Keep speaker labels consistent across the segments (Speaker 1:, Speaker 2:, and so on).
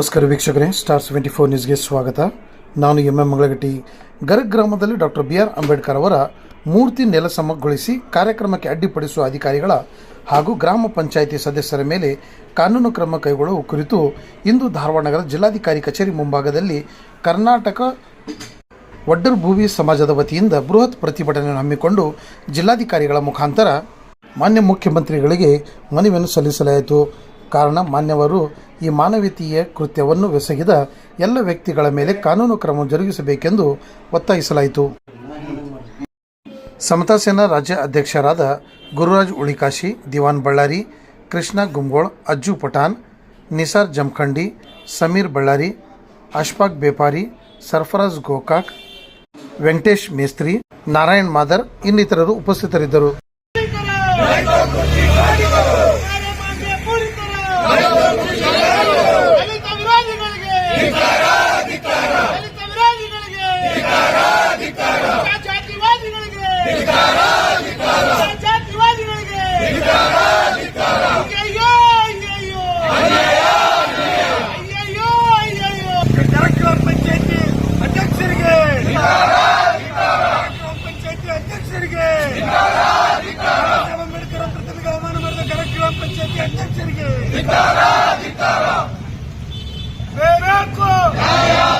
Speaker 1: ನಮಸ್ಕಾರ ವೀಕ್ಷಕರೇ star seventy four ನ್ಯೂಸ್ಗೆ ಸ್ವಾಗತ. ನಾನು ಎಂ ಎಂ ಮಂಗಳಗಟ್ಟಿ. ಗರಗ್ ಗ್ರಾಮದಲ್ಲಿ ಡಾಕ್ಟರ್ ಬಿ ಆರ್ ಅಂಬೇಡ್ಕರ್ ಅವರ ಮೂರ್ತಿ ನೆಲಸಮಗೊಳಿಸಿ ಕಾರ್ಯಕ್ರಮಕ್ಕೆ ಅಡ್ಡಿಪಡಿಸುವ ಅಧಿಕಾರಿಗಳ ಹಾಗೂ ಗ್ರಾಮ ಪಂಚಾಯಿತಿ ಸದಸ್ಯರ ಮೇಲೆ ಕಾನೂನು ಕ್ರಮ ಕೈಗೊಳ್ಳುವ ಕುರಿತು ಇಂದು ಧಾರವಾಡ ನಗರ ಜಿಲ್ಲಾಧಿಕಾರಿ ಕಚೇರಿ ಮುಂಭಾಗದಲ್ಲಿ ಕರ್ನಾಟಕ ಒಡ್ಡರ್ ಭೂವಿ ಸಮಾಜದ ವತಿಯಿಂದ ಬೃಹತ್ ಪ್ರತಿಭಟನೆ ಹಮ್ಮಿಕೊಂಡು ಜಿಲ್ಲಾಧಿಕಾರಿಗಳ ಮುಖಾಂತರ ಮಾನ್ಯ ಮುಖ್ಯಮಂತ್ರಿಗಳಿಗೆ ಮನವಿಯನ್ನು ಸಲ್ಲಿಸಲಾಯಿತು. ಕಾರಣ ಮಾನ್ಯವರು ಈ ಮಾನವೀಯತೆಯ ಕೃತ್ಯವನ್ನು ಎಸಗಿದ ಎಲ್ಲ ವ್ಯಕ್ತಿಗಳ ಮೇಲೆ ಕಾನೂನು ಕ್ರಮ ಜರುಗಿಸಬೇಕೆಂದು ಒತ್ತಾಯಿಸಲಾಯಿತು. ಸಮತಾ ಸೇನಾ ರಾಜ್ಯ ಅಧ್ಯಕ್ಷರಾದ ಗುರುರಾಜ್ ಉಳಿಕಾಶಿ, ದಿವಾನ್ ಬಳ್ಳಾರಿ, ಕೃಷ್ಣ ಗುಮ್ಗೋಳ್ ಅಜ್ಜು ಪಠಾನ್ ನಿಸಾರ್ ಜಮಖಂಡಿ, ಸಮೀರ್ ಬಳ್ಳಾರಿ, ಅಶ್ಫಾಕ್ ಬೇಪಾರಿ, ಸರ್ಫರಾಜ್ ಗೋಕಾಕ್, ವೆಂಕಟೇಶ್ ಮೇಸ್ತ್ರಿ, ನಾರಾಯಣ್ ಮಾದರ್ ಇನ್ನಿತರರು ಉಪಸ್ಥಿತರಿದ್ದರು
Speaker 2: ಕಾರ್ಯಮಾನ್ಯ ಪೊಲೀಸರು ದಲಿತ ವಿರೋಧಿಗಳಿಗೆ ದಲಿತ ವಿರೋಧಿಗಳಿಗೆ ಜಾತಿವಾದಿಗಳಿಗೆ ಜಾತಿವಾದಿಗಳಿಗೆ ಅಯ್ಯಯ್ಯೋ ಅಯ್ಯಯ್ಯೋ ಅಯ್ಯಯ್ಯೋ ಅಯ್ಯಯ್ಯೋ
Speaker 3: ಗ್ರಾಮ ಪಂಚಾಯತಿ ಅಧ್ಯಕ್ಷರಿಗೆ ಗ್ರಾಮ ಪಂಚಾಯತಿ ಅಧ್ಯಕ್ಷರಿಗೆ ಅಂಬೇಡ್ಕರ್ ಪ್ರತಿಭೆಗೆ ಅವಮಾನ ಮಾಡಿದ ಗರಗ ಗ್ರಾಮ ಪಂಚಾಯತಿ ಅಧ್ಯಕ್ಷರಿಗೆ ಬೇಕು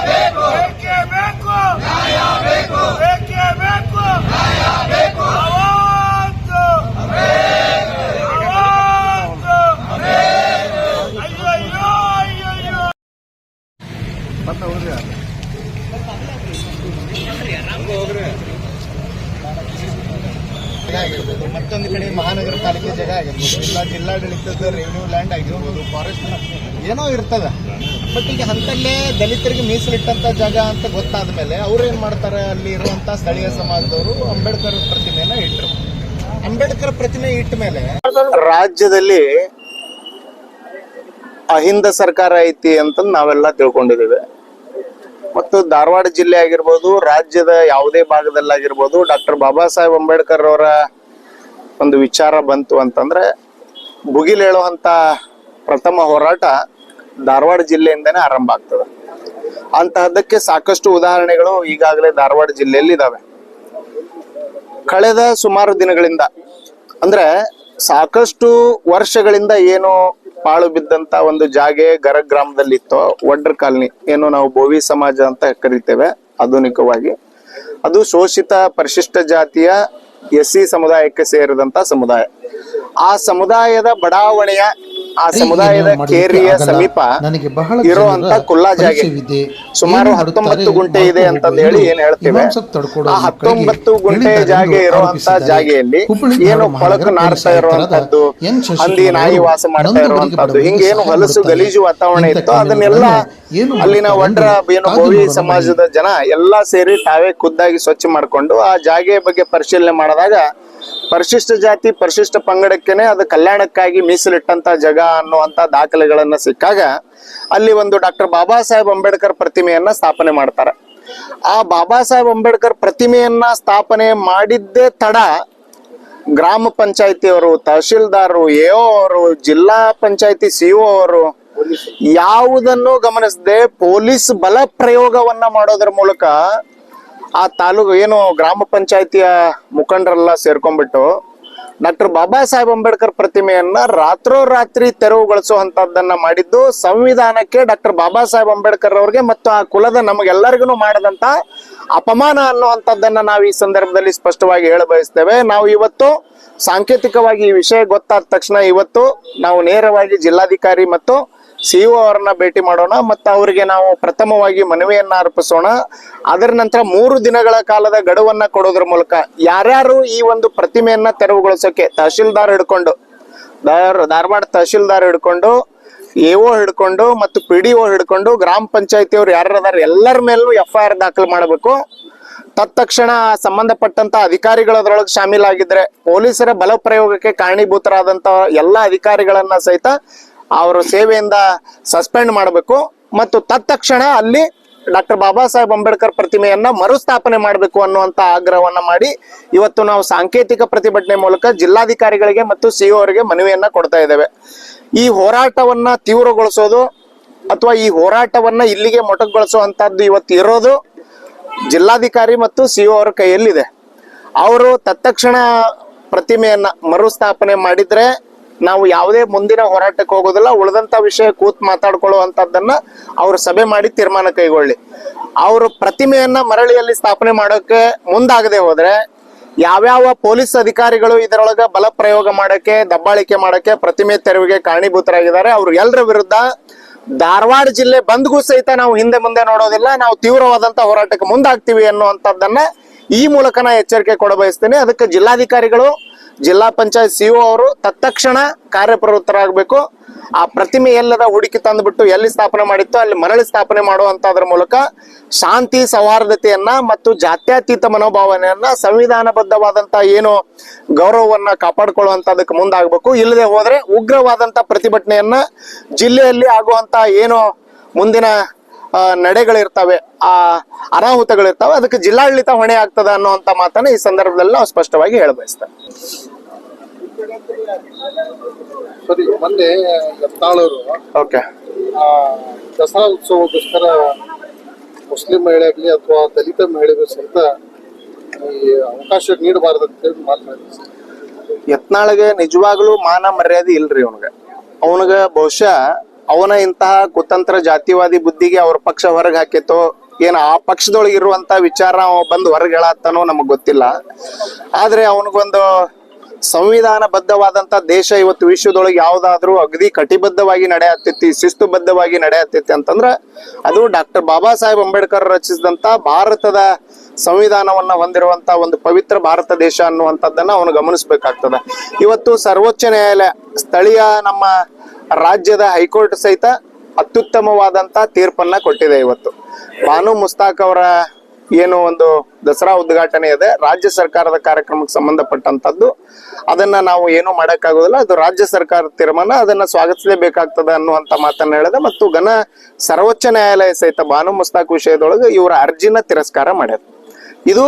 Speaker 3: ಬೇಕೇ ಬೇಕು ಬೇಕೇ ಬೇಕು ಅವತ್ತು ಅವತ್ತು ಅಯ್ಯೋ ಅಯ್ಯೋ ಅಯ್ಯೋ
Speaker 4: ಜಾಗ ಆಗಿರ್ಬೋದು ಮತ್ತೊಂದು ಕಡೆ ಮಹಾನಗರ ಪಾಲಿಕೆ ಜಾಗ ಆಗಿರ್ಬೋದು ಇಲ್ಲ ಜಿಲ್ಲಾಡಳಿತದ ರೆವಿನ್ಯೂ ಲ್ಯಾಂಡ್ ಆಗಿರ್ಬೋದು ಫಾರೆಸ್ಟ್ ಏನೋ ಇರ್ತದೆ. ಬಟ್ ಈಗ ಅಂತಲ್ಲೇ ದಲಿತರಿಗೆ ಮೀಸಲಿಟ್ಟಂತ ಜಾಗ ಅಂತ ಗೊತ್ತಾದ ಮೇಲೆ ಅವ್ರು ಏನ್ ಮಾಡ್ತಾರೆ, ಅಲ್ಲಿ ಇರುವಂತ ಸ್ಥಳೀಯ ಸಮಾಜದವರು ಅಂಬೇಡ್ಕರ್ ಪ್ರತಿಮೆನ ಇಟ್ಟರು ಅಂಬೇಡ್ಕರ್ ಪ್ರತಿಮೆ ಇಟ್ಟ ಮೇಲೆ ರಾಜ್ಯದಲ್ಲಿ ಅಹಿಂದ ಸರ್ಕಾರ ಐತಿ ಅಂತ ನಾವೆಲ್ಲ ತಿಳ್ಕೊಂಡಿದ್ದೇವೆ. ಮತ್ತು ಧಾರವಾಡ ಜಿಲ್ಲೆ ಆಗಿರ್ಬೋದು, ರಾಜ್ಯದ ಯಾವುದೇ ಭಾಗದಲ್ಲಾಗಿರ್ಬೋದು, ಡಾಕ್ಟರ್ ಬಾಬಾ ಸಾಹೇಬ್ ಅಂಬೇಡ್ಕರ್ ಅವರ ಒಂದು ವಿಚಾರ ಬಂತು ಅಂತಂದ್ರೆ ಭುಗಿಲೇಳುವಂತ ಪ್ರಥಮ ಹೋರಾಟ ಧಾರವಾಡ ಜಿಲ್ಲೆಯಿಂದನೇ ಆರಂಭ ಆಗ್ತದೆ. ಅಂತಹದ್ದಕ್ಕೆ ಸಾಕಷ್ಟು ಉದಾಹರಣೆಗಳು ಈಗಾಗಲೇ ಧಾರವಾಡ ಜಿಲ್ಲೆಯಲ್ಲಿ ಇದಾವೆ ಕಳೆದ ಸುಮಾರು ದಿನಗಳಿಂದ, ಅಂದ್ರೆ ಸಾಕಷ್ಟು ವರ್ಷಗಳಿಂದ ಏನು ಪಾಳು ಬಿದ್ದಂತ ಒಂದು ಜಾಗೆ ಗರ ಗ್ರಾಮದಲ್ಲಿ ಇತ್ತು ಒಡ್ರ ಕಾಲನಿ ಏನು ನಾವು ಬೋವಿ ಸಮಾಜ ಅಂತ ಕರಿತೇವೆ ಆಧುನಿಕವಾಗಿ, ಅದು ಶೋಷಿತ ಪರಿಶಿಷ್ಟ ಜಾತಿಯ ಎಸ್ ಸಿ ಸಮುದಾಯಕ್ಕೆ ಸೇರಿದಂತ ಸಮುದಾಯ. ಆ ಸಮುದಾಯದ ಬಡಾವಣೆಯ ಆ ಸಮುದಾಯದ ಕೇರಿಯ ಸಮೀಪ ಇರುವಂತ ಕುಲ್ಲಾ ಜಾಗೆ. ಸುಮಾರು ಹತ್ತೊಂಬತ್ತು ಗುಂಟೆ ಇದೆ
Speaker 1: ಅಂತ
Speaker 4: ಅಂತಂದು ಹೇಳಿ ಏನ್ ಹೇಳ್ತೇವೆ? ಆ ಹತ್ತೊಂಬತ್ತು ಗುಂಟೆ ಜಾಗ ಇರುವಂತ ಜಾಗೆಯಲ್ಲಿ ಏನು ಕೊಳಕು ನಾಡ್ತಾ ಇರುವಂತದ್ದು ಹಂದಿ ನಾಯಿ ವಾಸ ಮಾಡ್ತಾ ಇರುವಂತದ್ದು.
Speaker 1: ಏನು
Speaker 4: ಹಿಂಗೇನು ಹೊಲಸು ಗಲೀಜು ವಾತಾವರಣ ಇತ್ತು ಅದನ್ನೆಲ್ಲ ಅಲ್ಲಿನ ಒಡ್ರ ಏನು
Speaker 1: ಭೋವಿ
Speaker 4: ಸಮಾಜದ ಜನ ಎಲ್ಲಾ ಸೇರಿ ತಾವೇ ಖುದ್ದಾಗಿ ಸ್ವಚ್ಛ ಮಾಡ್ಕೊಂಡು ಆ ಜಾಗೆ ಬಗ್ಗೆ ಪರಿಶೀಲನೆ ಮಾಡಿದಾಗ ಪರಿಶಿಷ್ಟ ಜಾತಿ ಪರಿಶಿಷ್ಟ ಪಂಗಡಕ್ಕೇನೆ ಅದು ಕಲ್ಯಾಣಕ್ಕಾಗಿ ಮೀಸಲಿಟ್ಟಂತ ಜಗ ಅನ್ನುವಂತ ದಾಖಲೆಗಳನ್ನ ಸಿಕ್ಕಾಗ ಅಲ್ಲಿ ಒಂದು ಡಾಕ್ಟರ್ ಬಾಬಾ ಸಾಹೇಬ್ ಅಂಬೇಡ್ಕರ್ ಪ್ರತಿಮೆಯನ್ನ ಸ್ಥಾಪನೆ ಮಾಡ್ತಾರೆ. ಆ ಬಾಬಾ ಸಾಹೇಬ್ ಅಂಬೇಡ್ಕರ್ ಪ್ರತಿಮೆಯನ್ನ ಸ್ಥಾಪನೆ ಮಾಡಿದ್ದೇ ತಡ ಗ್ರಾಮ ಪಂಚಾಯತಿಯವರು ತಹಶೀಲ್ದಾರರು ಎಒ ಅವರು ಜಿಲ್ಲಾ ಪಂಚಾಯತಿ ಸಿಒ ಅವರು ಯಾವುದನ್ನು ಗಮನಿಸದೆ ಪೊಲೀಸ್ ಬಲ ಪ್ರಯೋಗವನ್ನ ಮಾಡೋದ್ರ ಮೂಲಕ ಆ ತಾಲೂಕು ಏನು ಗ್ರಾಮ ಪಂಚಾಯತಿಯ ಮುಖಂಡರೆಲ್ಲ ಸೇರ್ಕೊಂಡ್ಬಿಟ್ಟು ಡಾಕ್ಟರ್ ಬಾಬಾ ಸಾಹೇಬ್ ಅಂಬೇಡ್ಕರ್ ಪ್ರತಿಮೆಯನ್ನ ರಾತ್ರೋರಾತ್ರಿ ತೆರವುಗೊಳಿಸುವಂತದ್ದನ್ನ ಮಾಡಿದ್ದು ಸಂವಿಧಾನಕ್ಕೆ ಡಾಕ್ಟರ್ ಬಾಬಾ ಸಾಹೇಬ್ ಅಂಬೇಡ್ಕರ್ ಅವ್ರಿಗೆ ಮತ್ತು ಆ ಕುಲದ ನಮಗೆಲ್ಲರಿಗೂ ಮಾಡದಂತ ಅಪಮಾನ ಅನ್ನುವಂಥದ್ದನ್ನ ನಾವು ಈ ಸಂದರ್ಭದಲ್ಲಿ ಸ್ಪಷ್ಟವಾಗಿ ಹೇಳ ಬಯಸ್ತೇವೆ. ನಾವು ಇವತ್ತು ಸಾಂಕೇತಿಕವಾಗಿ ಈ ವಿಷಯ ಗೊತ್ತಾದ ತಕ್ಷಣ ಇವತ್ತು ನಾವು ನೇರವಾಗಿ ಜಿಲ್ಲಾಧಿಕಾರಿ ಮತ್ತು ಸಿಇಒ ಅವರನ್ನ ಭೇಟಿ ಮಾಡೋಣ, ಮತ್ತು ಅವರಿಗೆ ನಾವು ಪ್ರಥಮವಾಗಿ ಮನವಿಯನ್ನ ಅರ್ಪಿಸೋಣ. ಅದರ ನಂತರ ಮೂರು ದಿನಗಳ ಕಾಲದ ಗಡುವನ್ನ ಕೊಡೋದ್ರ ಮೂಲಕ ಯಾರ್ಯಾರು ಈ ಒಂದು ಪ್ರತಿಮೆಯನ್ನ ತೆರವುಗೊಳಿಸೋಕೆ ತಹಶೀಲ್ದಾರ್ ಹಿಡ್ಕೊಂಡು ಧಾರ್- ಧಾರವಾಡ ತಹಶೀಲ್ದಾರ್ ಹಿಡ್ಕೊಂಡು ಎಒ ಹಿಡ್ಕೊಂಡು, ಮತ್ತು ಪಿ ಡಿ ಒ ಹಿಡ್ಕೊಂಡು, ಗ್ರಾಮ ಪಂಚಾಯತಿಯವ್ರು ಯಾರ್ಯಾರ ಎಲ್ಲರ ಮೇಲೂ ಎಫ್ ಐ ಆರ್ ದಾಖಲು ಮಾಡಬೇಕು. ತತ್ಕ್ಷಣ ಸಂಬಂಧಪಟ್ಟಂತ ಅಧಿಕಾರಿಗಳು ಅದರೊಳಗೆ ಶಾಮೀಲಾಗಿದ್ರೆ ಪೊಲೀಸರ ಬಲ ಪ್ರಯೋಗಕ್ಕೆ ಕಾರಣೀಭೂತರಾದಂತ ಎಲ್ಲ ಅಧಿಕಾರಿಗಳನ್ನ ಸಹಿತ ಅವರ ಸೇವೆಯಿಂದ ಸಸ್ಪೆಂಡ್ ಮಾಡಬೇಕು ಮತ್ತು ತತ್ಕ್ಷಣ ಅಲ್ಲಿ ಡಾಕ್ಟರ್ ಬಾಬಾ ಸಾಹೇಬ್ ಅಂಬೇಡ್ಕರ್ ಪ್ರತಿಮೆಯನ್ನ ಮರುಸ್ಥಾಪನೆ ಮಾಡಬೇಕು ಅನ್ನುವಂತ ಆಗ್ರಹವನ್ನ ಮಾಡಿ ಇವತ್ತು ನಾವು ಸಾಂಕೇತಿಕ ಪ್ರತಿಭಟನೆ ಮೂಲಕ ಜಿಲ್ಲಾಧಿಕಾರಿಗಳಿಗೆ ಮತ್ತು ಸಿಇಒ ಅವರಿಗೆ ಮನವಿಯನ್ನ ಕೊಡ್ತಾ ಇದ್ದೇವೆ. ಈ ಹೋರಾಟವನ್ನ ತೀವ್ರಗೊಳಿಸೋದು ಅಥವಾ ಈ ಹೋರಾಟವನ್ನ ಇಲ್ಲಿಗೆ ಮೊಟಕುಗೊಳಿಸುವಂತಹದ್ದು ಇವತ್ತು ಇರೋದು ಜಿಲ್ಲಾಧಿಕಾರಿ ಮತ್ತು ಸಿಒ ಅವರ ಕೈಯಲ್ಲಿದೆ. ಅವರು ತತ್ಕ್ಷಣ ಪ್ರತಿಮೆಯನ್ನ ಮರುಸ್ಥಾಪನೆ ಮಾಡಿದ್ರೆ ನಾವು ಯಾವುದೇ ಮುಂದಿನ ಹೋರಾಟಕ್ಕೆ ಹೋಗೋದಿಲ್ಲ, ಉಳಿದಂತ ವಿಷಯ ಕೂತ್ ಮಾತಾಡ್ಕೊಳ್ಳುವಂತದ್ದನ್ನ ಅವರು ಸಭೆ ಮಾಡಿ ತೀರ್ಮಾನ ಕೈಗೊಳ್ಳಿ. ಅವರು ಪ್ರತಿಮೆಯನ್ನ ಮರಳಿಯಲ್ಲಿ ಸ್ಥಾಪನೆ ಮಾಡೋಕೆ ಮುಂದಾಗದೆ ಹೋದ್ರೆ, ಯಾವ್ಯಾವ ಪೊಲೀಸ್ ಅಧಿಕಾರಿಗಳು ಇದರೊಳಗ ಬಲ ಪ್ರಯೋಗ ಮಾಡಕ್ಕೆ, ದಬ್ಬಾಳಿಕೆ ಮಾಡಕ್ಕೆ, ಪ್ರತಿಮೆ ತೆರವಿಗೆ ಕಾರಣೀಭೂತರಾಗಿದ್ದಾರೆ, ಅವ್ರು ಎಲ್ಲರ ವಿರುದ್ಧ ಧಾರವಾಡ ಜಿಲ್ಲೆ ಬಂದ್ಗೂ ಸಹಿತ ನಾವು ಹಿಂದೆ ಮುಂದೆ ನೋಡೋದಿಲ್ಲ, ನಾವು ತೀವ್ರವಾದಂತ ಹೋರಾಟಕ್ಕೆ ಮುಂದಾಗ್ತೀವಿ ಅನ್ನುವಂಥದ್ದನ್ನ ಈ ಮೂಲಕ ನಾ ಎಚ್ಚರಿಕೆ ಕೊಡಬಯಸ್ತೇನೆ. ಅದಕ್ಕೆ ಜಿಲ್ಲಾಧಿಕಾರಿಗಳು ಜಿಲ್ಲಾ ಪಂಚಾಯತ್ ಸಿಒ ಅವರು ತತ್ಕ್ಷಣ ಕಾರ್ಯಪ್ರವೃತ್ತರಾಗಬೇಕು. ಆ ಪ್ರತಿಮೆ ಎಲ್ಲದ ಹುಡುಕಿ ತಂದುಬಿಟ್ಟು ಎಲ್ಲಿ ಸ್ಥಾಪನೆ ಮಾಡಿತ್ತು ಅಲ್ಲಿ ಮರಳಿ ಸ್ಥಾಪನೆ ಮಾಡುವಂತದ್ರ ಮೂಲಕ ಶಾಂತಿ, ಸೌಹಾರ್ದತೆಯನ್ನ ಮತ್ತು ಜಾತ್ಯತೀತ ಮನೋಭಾವನೆಯನ್ನ ಸಂವಿಧಾನಬದ್ಧವಾದಂತ ಏನು ಗೌರವವನ್ನ ಕಾಪಾಡ್ಕೊಳ್ಳುವಂತದಕ್ಕೆ ಮುಂದಾಗಬೇಕು. ಇಲ್ಲದೆ ಹೋದ್ರೆ ಉಗ್ರವಾದಂತ ಪ್ರತಿಭಟನೆಯನ್ನ ಜಿಲ್ಲೆಯಲ್ಲಿ ಆಗುವಂತ ಏನು ಮುಂದಿನ ನಡೆಗಳಿರ್ತವೆ ಆ ಅನಾಹುತಗಳಿರ್ತವೆ ಅದಕ್ಕೆ ಜಿಲ್ಲಾಡಳಿತ ಹೊಣೆ ಆಗ್ತದ ಅನ್ನುವಂತ ಮಾತನ್ನ ಈ ಸಂದರ್ಭದಲ್ಲಿ ನಾವು ಸ್ಪಷ್ಟವಾಗಿ ಹೇಳಬಯಸ್ತೇವೆ
Speaker 3: ಸರಿ ಮೊನ್ನೆ ಯತ್ನಾಳವರು
Speaker 4: ಓಕೆ.
Speaker 3: ದಸರಾ ಉತ್ಸವಕ್ಕೋಸ್ಕರ ಮುಸ್ಲಿಂ ಮಹಿಳೆ ಆಗಲಿ ಅಥವಾ ದಲಿತ ಮಹಿಳೆಗೂ ಸಹಿತ ಈ ಅವಕಾಶ ನೀಡಬಾರ್ದಂತೇಳಿ ಮಾತನಾಡಿದ್ರು. ಸರ್.
Speaker 4: ಯತ್ನಾಳ್ಗೆ ನಿಜವಾಗ್ಲೂ ಮಾನ ಮರ್ಯಾದೆ ಇಲ್ರಿ ಅವನಿಗೆ. ಅವನಿಗೆ ಬಹುಶಃ ಅವನ ಇಂತಹ ಕುತಂತ್ರ ಜಾತಿವಾದಿ ಬುದ್ಧಿಗೆ ಅವ್ರ ಪಕ್ಷ ಹೊರಗೆ ಹಾಕಿತ್ತು, ಏನು ಆ ಪಕ್ಷದೊಳಗೆ ಇರುವಂತ ವಿಚಾರ ಬಂದು ಹೊರಗೆ ಹೇಳತ್ತಾನೋ ನಮಗ್ ಗೊತ್ತಿಲ್ಲ. ಆದ್ರೆ ಅವನಿಗೊಂದು ಸಂವಿಧಾನಬದ್ಧವಾದಂತ ದೇಶ ಇವತ್ತು ವಿಶ್ವದೊಳಗೆ ಯಾವ್ದಾದ್ರೂ ಅಗದಿ ಕಟಿಬದ್ಧವಾಗಿ ನಡೆಯತ್ತೈತಿ ಶಿಸ್ತುಬದ್ಧವಾಗಿ ನಡೆಯತ್ತೈತಿ ಅಂತಂದ್ರ ಅದು ಡಾಕ್ಟರ್ ಬಾಬಾ ಸಾಹೇಬ್ ಅಂಬೇಡ್ಕರ್ ರಚಿಸಿದಂತ ಭಾರತದ ಸಂವಿಧಾನವನ್ನ ಹೊಂದಿರುವಂತ ಒಂದು ಪವಿತ್ರ ಭಾರತ ದೇಶ ಅನ್ನುವಂಥದ್ದನ್ನ ಅವನು ಗಮನಿಸ್ಬೇಕಾಗ್ತದ. ಇವತ್ತು ಸರ್ವೋಚ್ಚ ನ್ಯಾಯಾಲಯ, ಸ್ಥಳೀಯ ನಮ್ಮ ರಾಜ್ಯದ ಹೈಕೋರ್ಟ್ ಸಹಿತ ಅತ್ಯುತ್ತಮವಾದಂತ ತೀರ್ಪನ್ನ ಕೊಟ್ಟಿದೆ ಇವತ್ತು. ಬಾನು ಮುಸ್ತಾಕ್ ಅವರ ಏನು ಒಂದು ದಸರಾ ಉದ್ಘಾಟನೆ ಇದೆ, ರಾಜ್ಯ ಸರ್ಕಾರದ ಕಾರ್ಯಕ್ರಮಕ್ಕೆ ಸಂಬಂಧಪಟ್ಟಂತದ್ದು ಅದನ್ನ ನಾವು ಏನು ಮಾಡಕ್ಕಾಗೋದಿಲ್ಲ, ಅದು ರಾಜ್ಯ ಸರ್ಕಾರದ ತೀರ್ಮಾನ, ಅದನ್ನ ಸ್ವಾಗತಿಸಲೇಬೇಕಾಗ್ತದೆ ಅನ್ನುವಂತ ಮಾತನ್ನ ಹೇಳಿದೆ ಮತ್ತು ಘನ ಸರ್ವೋಚ್ಚ ನ್ಯಾಯಾಲಯ ಸಹಿತ ಬಾನು ಮುಸ್ತಾಕ್ ವಿಷಯದೊಳಗೆ ಇವರ ಅರ್ಜಿನ ತಿರಸ್ಕಾರ ಮಾಡ್ಯದ ಇದು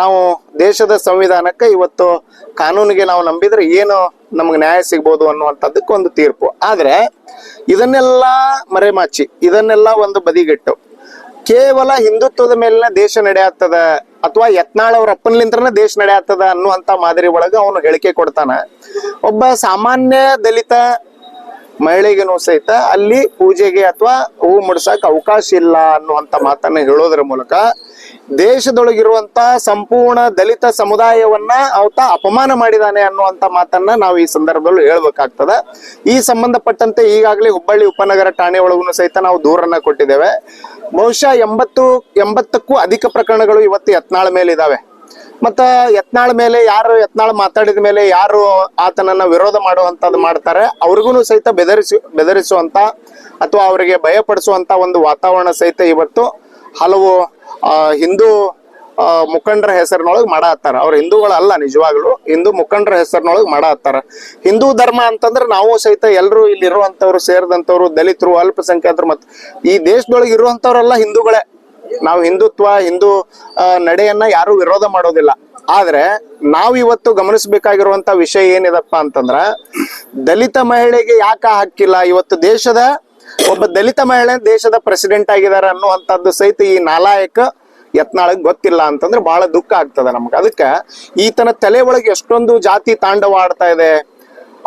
Speaker 4: ನಾವು ದೇಶದ ಸಂವಿಧಾನಕ್ಕೆ ಇವತ್ತು ಕಾನೂನಿಗೆ ನಾವು ನಂಬಿದ್ರೆ ಏನು ನಮ್ಗೆ ನ್ಯಾಯ ಸಿಗ್ಬೋದು ಅನ್ನುವಂಥದ್ದಕ್ಕೆ ಒಂದು ತೀರ್ಪು. ಆದ್ರೆ ಇದನ್ನೆಲ್ಲ ಮರೆಮಾಚಿ, ಇದನ್ನೆಲ್ಲ ಒಂದು ಬದಿಗಿಟ್ಟು, ಕೇವಲ ಹಿಂದುತ್ವದ ಮೇಲಿನ ದೇಶ ನಡೆಯತ್ತದ ಅಥವಾ ಯತ್ನಾಳ್ ಅವ್ರ ಅಪ್ಪನ್ಲಿಂತ್ರನ ದೇಶ ನಡೆಯತ್ತದ ಅನ್ನುವಂತ ಮಾದರಿ ಒಳಗೆ ಅವನು ಹೇಳಿಕೆ ಕೊಡ್ತಾನ. ಒಬ್ಬ ಸಾಮಾನ್ಯ ದಲಿತ ಮಹಿಳೆಗೆನೂ ಸಹಿತ ಅಲ್ಲಿ ಪೂಜೆಗೆ ಅಥವಾ ಹೂ ಮುಡ್ಸಕ್ ಅವಕಾಶ ಇಲ್ಲ ಅನ್ನುವಂತ ಮಾತನ್ನ ಹೇಳೋದ್ರ ಮೂಲಕ ದೇಶದೊಳಗಿರುವಂತ ಸಂಪೂರ್ಣ ದಲಿತ ಸಮುದಾಯವನ್ನ ಅವತ ಅಪಮಾನ ಮಾಡಿದಾನೆ ಅನ್ನುವಂತ ಮಾತನ್ನ ನಾವು ಈ ಸಂದರ್ಭದಲ್ಲಿ ಹೇಳ್ಬೇಕಾಗ್ತದ. ಈ ಸಂಬಂಧಪಟ್ಟಂತೆ ಈಗಾಗಲೇ ಹುಬ್ಬಳ್ಳಿ ಉಪನಗರ ಠಾಣೆ ಒಳಗೂ ಸಹಿತ ನಾವು ದೂರನ್ನ ಕೊಟ್ಟಿದ್ದೇವೆ. ಬಹುಶಃ ಎಂಬತ್ತು, ಎಂಬತ್ತಕ್ಕೂ ಅಧಿಕ ಪ್ರಕರಣಗಳು ಇವತ್ತು ಯತ್ನಾಳ ಮೇಲೆ ಇದಾವೆ ಮತ್ತ ಯತ್ನಾಳ್ ಮೇಲೆ ಯಾರು, ಯತ್ನಾಳ್ ಮಾತಾಡಿದ ಮೇಲೆ ಯಾರು ಆತನನ್ನ ವಿರೋಧ ಮಾಡುವಂತದ್ದು ಮಾಡ್ತಾರೆ ಅವ್ರಿಗೂ ಸಹಿತ ಬೆದರಿಸಿ, ಬೆದರಿಸುವಂತ ಅಥವಾ ಅವರಿಗೆ ಭಯಪಡಿಸುವಂತ ಒಂದು ವಾತಾವರಣ ಸಹಿತ ಇವತ್ತು ಹಲವು ಹಿಂದೂ ಮುಖಂಡರ ಹೆಸರಿನೊಳಗೆ ಮಾಡಾತ್ತಾರ ಅವ್ರ ಹಿಂದೂಗಳಲ್ಲ ನಿಜವಾಗ್ಲು, ಹಿಂದೂ ಮುಖಂಡರ ಹೆಸರಿನೊಳಗೆ ಮಾಡಾತ್ತಾರ ಹಿಂದೂ ಧರ್ಮ ಅಂತಂದ್ರೆ ನಾವು ಸಹಿತ ಎಲ್ಲರೂ ಇಲ್ಲಿ ಇರುವಂತವ್ರು ಸೇರಿದಂತವ್ರು ದಲಿತರು, ಅಲ್ಪಸಂಖ್ಯಾತರು ಮತ್ತು ಈ ದೇಶದೊಳಗೆ ಇರುವಂತವ್ರೆಲ್ಲ ಹಿಂದೂಗಳೇ. ನಾವು ಹಿಂದುತ್ವ, ಹಿಂದೂ ನಡೆಯನ್ನ ಯಾರು ವಿರೋಧ ಮಾಡೋದಿಲ್ಲ. ಆದ್ರೆ ನಾವು ಇವತ್ತು ಗಮನಿಸಬೇಕಾಗಿರುವಂತ ವಿಷಯ ಏನಿದಪ್ಪ ಅಂತಂದ್ರ, ದಲಿತ ಮಹಿಳೆಗೆ ಯಾಕೆ ಹಾಕಿಲ್ಲ? ಇವತ್ತು ದೇಶದ ಒಬ್ಬ ದಲಿತ ಮಹಿಳೆ ದೇಶದ ಪ್ರೆಸಿಡೆಂಟ್ ಆಗಿದ್ದಾರೆ ಅನ್ನುವಂಥದ್ದು ಸಹಿತ ಈ ನಾಲಾಯಕ ಯತ್ನಾಳಗ್ ಗೊತ್ತಿಲ್ಲ ಅಂತಂದ್ರೆ ಬಹಳ ದುಃಖ ಆಗ್ತದೆ ನಮ್ಗೆ. ಅದಕ್ಕೆ ಈತನ ತಲೆ ಒಳಗೆ ಎಷ್ಟೊಂದು ಜಾತಿ ತಾಂಡವ ಆಡ್ತಾ ಇದೆ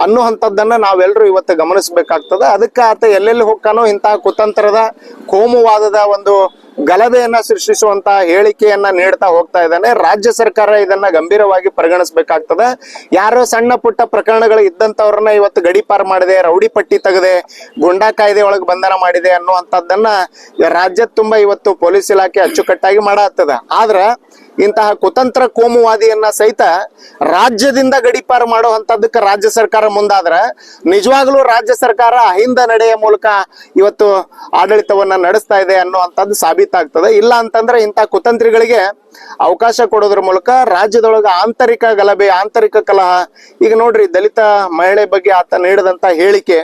Speaker 4: ಅನ್ನುವಂಥದ್ದನ್ನ ನಾವೆಲ್ಲರೂ ಇವತ್ತು ಗಮನಿಸ್ಬೇಕಾಗ್ತದೆ. ಅದಕ್ಕೆ ಆತ ಎಲ್ಲೆಲ್ಲಿ ಹೋಗ್ತಾನೋ ಇಂತಹ ಕುತಂತ್ರದ ಕೋಮುವಾದದ ಒಂದು ಗಲಭೆಯನ್ನ ಸೃಷ್ಟಿಸುವಂತ ಹೇಳಿಕೆಯನ್ನ ನೀಡ್ತಾ ಹೋಗ್ತಾ ಇದ್ದಾನೆ. ರಾಜ್ಯ ಸರ್ಕಾರ ಇದನ್ನ ಗಂಭೀರವಾಗಿ ಪರಿಗಣಿಸಬೇಕಾಗ್ತದೆ. ಯಾರೋ ಸಣ್ಣ ಪುಟ್ಟ ಪ್ರಕರಣಗಳು ಇದ್ದಂತವ್ರನ್ನ ಇವತ್ತು ಗಡಿಪಾರು ಮಾಡಿದೆ, ರೌಡಿ ಪಟ್ಟಿ ತೆಗೆದೆ, ಗುಂಡಾ ಕಾಯ್ದೆ ಒಳಗೆ ಬಂಧನ ಮಾಡಿದೆ ಅನ್ನುವಂಥದ್ದನ್ನ ರಾಜ್ಯದ ತುಂಬಾ ಇವತ್ತು ಪೊಲೀಸ್ ಇಲಾಖೆ ಅಚ್ಚುಕಟ್ಟಾಗಿ ಮಾಡ ಆದ್ರ ಇಂತಹ ಕುತಂತ್ರ ಕೋಮುವಾದಿಯನ್ನ ಸಹಿತ ರಾಜ್ಯದಿಂದ ಗಡಿಪಾರು ಅಂತದಕ್ಕೆ ರಾಜ್ಯ ಸರ್ಕಾರ ಮುಂದಾದ್ರ ನಿಜವಾಗ್ಲೂ ರಾಜ್ಯ ಸರ್ಕಾರ ಅಹಿಂದ ನಡೆಯ ಮೂಲಕ ಇವತ್ತು ಆಡಳಿತವನ್ನ ನಡೆಸ್ತಾ ಇದೆ ಅನ್ನುವಂಥದ್ದು ಸಾಬೀತಾಗ್ತದೆ. ಇಲ್ಲ ಅಂತಂದ್ರೆ ಇಂತಹ ಕುತಂತ್ರಿಗಳಿಗೆ ಅವಕಾಶ ಕೊಡೋದ್ರ ಮೂಲಕ ರಾಜ್ಯದೊಳಗ ಆಂತರಿಕ ಗಲಭೆ, ಆಂತರಿಕ ಕಲಹ. ಈಗ ನೋಡ್ರಿ ದಲಿತ ಮಹಿಳೆ ಬಗ್ಗೆ ಆತ ನೀಡಿದಂತ ಹೇಳಿಕೆ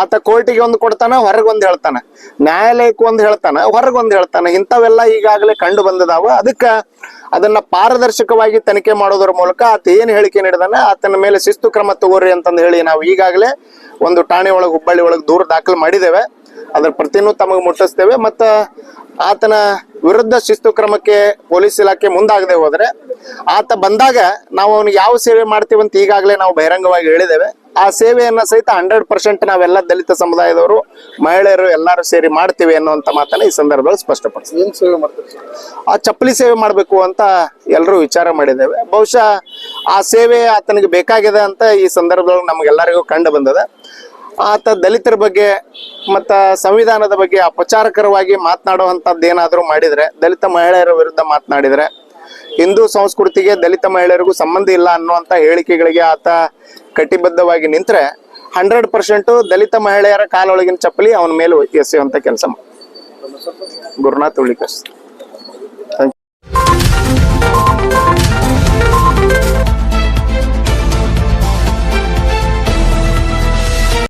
Speaker 4: ಆತ ಕೋರ್ಟಿಗೆ ಒಂದು ಕೊಡ್ತಾನ, ಹೊರಗೆ ಒಂದು ಹೇಳ್ತಾನ. ನ್ಯಾಯಾಲಯಕ್ಕೆ ಒಂದು ಹೇಳ್ತಾನ, ಹೊರಗೆ ಒಂದು ಹೇಳ್ತಾನ. ಇಂಥವೆಲ್ಲ ಈಗಾಗಲೇ ಕಂಡು ಬಂದದಾವ. ಅದಕ್ಕ ಅದನ್ನ ಪಾರದರ್ಶಕವಾಗಿ ತನಿಖೆ ಮಾಡೋದ್ರ ಮೂಲಕ ಆತ ಏನ್ ಹೇಳಿಕೆ ನೀಡಿದಾನ, ಆತನ ಮೇಲೆ ಶಿಸ್ತು ಕ್ರಮ ತಗೋರಿ ಅಂತಂದು ಹೇಳಿ ನಾವು ಈಗಾಗಲೇ ಒಂದು ಠಾಣೆ ಒಳಗೆ, ಹುಬ್ಬಳ್ಳಿ ಒಳಗೆ ದೂರ ದಾಖಲು ಮಾಡಿದ್ದೇವೆ. ಅದ್ರ ಪ್ರತಿನೂ ತಮಗೆ ಮುಟ್ಟಿಸ್ತೇವೆ. ಮತ್ತ ಆತನ ವಿರುದ್ಧ ಶಿಸ್ತು ಕ್ರಮಕ್ಕೆ ಪೊಲೀಸ್ ಇಲಾಖೆ ಮುಂದಾಗದೆ ಹೋದ್ರೆ, ಆತ ಬಂದಾಗ ನಾವು ಅವನಿಗೆ ಯಾವ ಸೇವೆ ಮಾಡ್ತೀವಂತ ಈಗಾಗಲೇ ನಾವು ಬಹಿರಂಗವಾಗಿ ಹೇಳಿದ್ದೇವೆ. ಆ ಸೇವೆಯನ್ನ ಸಹಿತ ಹಂಡ್ರೆಡ್ ಪರ್ಸೆಂಟ್ ನಾವೆಲ್ಲ ದಲಿತ ಸಮುದಾಯದವರು ಮಹಿಳೆಯರು ಎಲ್ಲರೂ ಸೇರಿ ಮಾಡ್ತೀವಿ ಅನ್ನುವಂತ ಮಾತನ್ನ ಈ ಸಂದರ್ಭದಲ್ಲಿ ಸ್ಪಷ್ಟಪಡಿಸ್ತೀವಿ
Speaker 3: ಏನ್ ಸೇವೆ ಮಾಡ್ತೀವಿ
Speaker 4: ಆ ಚಪ್ಪಲಿ ಸೇವೆ ಮಾಡಬೇಕು ಅಂತ ಎಲ್ಲರೂ ವಿಚಾರ ಮಾಡಿದ್ದೇವೆ. ಬಹುಶಃ ಆ ಸೇವೆ ಆತನಿಗೆ ಬೇಕಾಗಿದೆ ಅಂತ ಈ ಸಂದರ್ಭದಲ್ಲಿ ನಮಗೆಲ್ಲರಿಗೂ ಕಂಡು ಬಂದದ. ಆತ ದಲಿತರ ಬಗ್ಗೆ ಮತ್ತ ಸಂವಿಧಾನದ ಬಗ್ಗೆ ಅಪಚಾರಕರವಾಗಿ ಮಾತನಾಡುವಂಥದ್ದು ಏನಾದರೂ ಮಾಡಿದ್ರೆ ದಲಿತ ಮಹಿಳೆಯರ ವಿರುದ್ಧ ಮಾತನಾಡಿದ್ರೆ ಹಿಂದೂ ಸಂಸ್ಕೃತಿಗೆ ದಲಿತ ಮಹಿಳೆಯರಿಗೂ ಸಂಬಂಧ ಇಲ್ಲ ಅನ್ನುವಂಥ ಹೇಳಿಕೆಗಳಿಗೆ ಆತ ಕಟಿಬದ್ಧವಾಗಿ ನಿಂತರೆ ಹಂಡ್ರೆಡ್ ಪರ್ಸೆಂಟು ದಲಿತ ಮಹಿಳೆಯರ ಕಾಲೊಳಗಿನ ಚಪ್ಪಲಿ ಅವನ ಮೇಲೆ ಎಸೆಯುವಂಥ ಕೆಲಸ ಗುರುನಾಥ್ ಉಳಿಕಸ್